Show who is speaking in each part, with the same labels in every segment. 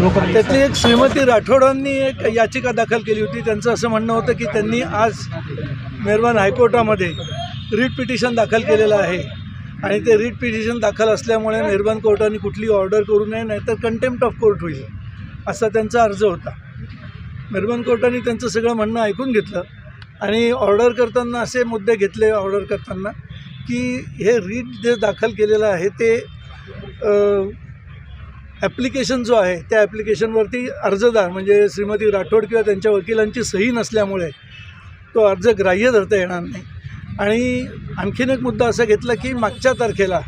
Speaker 1: त्यातली एक श्रीमती राठोडांनी एक याचिका दाखल केली होती. त्यांचं असं म्हणणं होतं की त्यांनी आज मेहरबान हायकोर्टामध्ये रीट पिटिशन दाखल केलेलं आहे. आणि ते रीट पिटिशन दाखल असल्यामुळे मेहरबान कोर्टाने कुठली ऑर्डर करू नये नाहीतर कंटेम्प्ट ऑफ कोर्ट होईल असा त्यांचा अर्ज होता. मेहरबान कोर्टाने त्यांचं सगळं म्हणणं ऐकून घेतलं आणि ऑर्डर करताना असे मुद्दे घेतले ऑर्डर करताना की हे रीट जे दाखल केलेलं आहे ते ॲप्लिकेशन जो आहे त्या ॲप्लिकेशनवरती अर्जदार म्हणजे श्रीमती राठोड किंवा त्यांच्या वकिलांची सही नसल्यामुळे तो अर्ज ग्राह्य धरता येणार नाही. आणि आणखीन एक मुद्दा असा घेतला की मागच्या तारखेला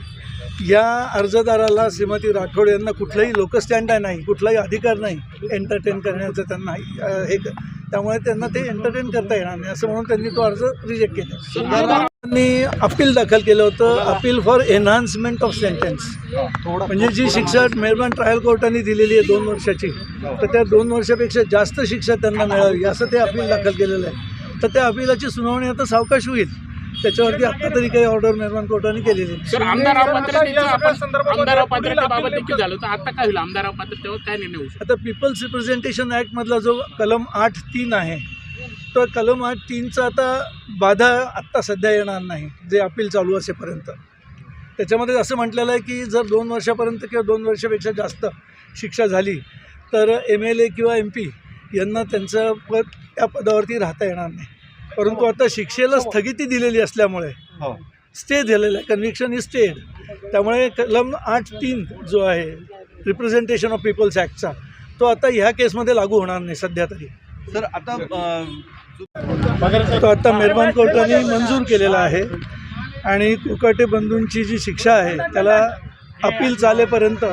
Speaker 1: या अर्जदाराला श्रीमती राठोड यांना कुठलाही लोकस्टँड नाही कुठलाही अधिकार नाही एंटरटेन करण्याचं त्यांना हे त्यामुळे त्यांना ते एंटरटेन करता येणार नाही असं म्हणून त्यांनी तो अर्ज रिजेक्ट केला. त्यांनी अपील दाखल केलं होतं appeal for enhancement of sentence म्हणजे जी शिक्षा मेहरबान ट्रायल कोर्टाने दिलेली आहे दोन वर्षाची तर त्या दोन वर्षापेक्षा जास्त शिक्षा त्यांना मिळावी असं ते अपील दाखल केलेलं आहे. तर त्या अपिलाची सुनावणी आता सावकाश होईल. त्याच्यावरती आत्ता तरी काही ऑर्डर मेहरबान कोर्टाने केलेली नाही.
Speaker 2: सर आमदार अपात्रतेचं आपण आमदार अपात्रतेबाबत देखील झालं. तर आता काय होईल? आमदार अपात्रतेवर काय निर्णय होऊ शकतो?
Speaker 1: आता पीपल्स रिप्रेझेंटेशन ॲक्टमधला जो कलम आठ तीन आहे तो कलम आठ तीनचा आता बाधा आत्ता सध्या येणार नाही जे अपील चालू असेपर्यंत. त्याच्यामध्ये असं म्हटलेलं आहे की जर दोन वर्षापर्यंत किंवा दोन वर्षापेक्षा जास्त शिक्षा झाली तर एम एल ए किंवा एम पी यांना त्यांचं पद त्या पदावरती राहता येणार नाही. परंतु आता शिक्षेला स्थगिती दिलेली असल्यामुळे स्टे झालेलं आहे. कन्व्हिक्शन इज स्टेड त्यामुळे कलम आठ तीन जो आहे रिप्रेझेंटेशन ऑफ पीपल्स ॲक्टचा तो आता ह्या केसमध्ये लागू होणार नाही सध्या तरी.
Speaker 3: सर आता
Speaker 1: तो आता मेहरबान कोर्टाने मंजूर केलेला आहे. आणि कुकाटे बंधूंची जी शिक्षा आहे त्याला अपील चालेपर्यंत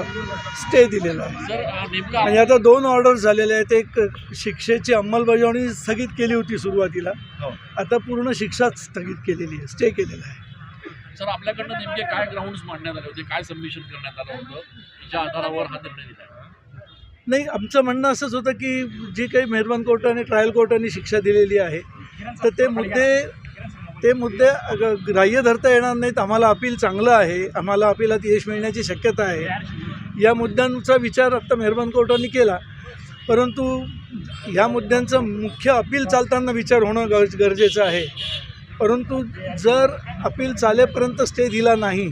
Speaker 1: स्टे दिलेला आहे. म्हणजे आता दोन ऑर्डर झालेले आहेत. एक शिक्षेची अंमलबजावणी स्थगित केली होती सुरुवातीला. आता पूर्ण शिक्षाच स्थगित केलेली आहे. स्टे केलेला आहे.
Speaker 2: सर आपल्याकडनं नेमके काय ग्राउंड्स मांडण्यात आले होते? काय सबमिशन करण्यात आलं होतं? ज्या आधारावर हा निर्णय दिला
Speaker 1: नाही आमचं म्हणणं असंच होतं की जी काही मेहरबान कोर्टाने ट्रायल कोर्टाने शिक्षा दिलेली आहे तर ते मुद्दे ते मुद्दे ग्राह्य धरता येणार नाहीत. आम्हाला अपील चांगलं आहे. आम्हाला अपिलात यश मिळण्याची शक्यता आहे. या मुद्द्यांचा विचार आत्ता मेहरबान कोर्टाने केला. परंतु या मुद्द्यांचं मुख्य अपील चालताना विचार होणं गर गरजेचं आहे. परंतु जर अपील चालेपर्यंत स्टे दिला नाही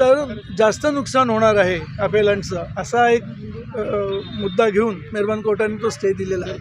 Speaker 1: तर जास्त नुकसान होणार आहे अपेलंटचं. असा एक मुद्दा घेऊन मेहरबान कोर्टाने तो स्टे दिलेला आहे.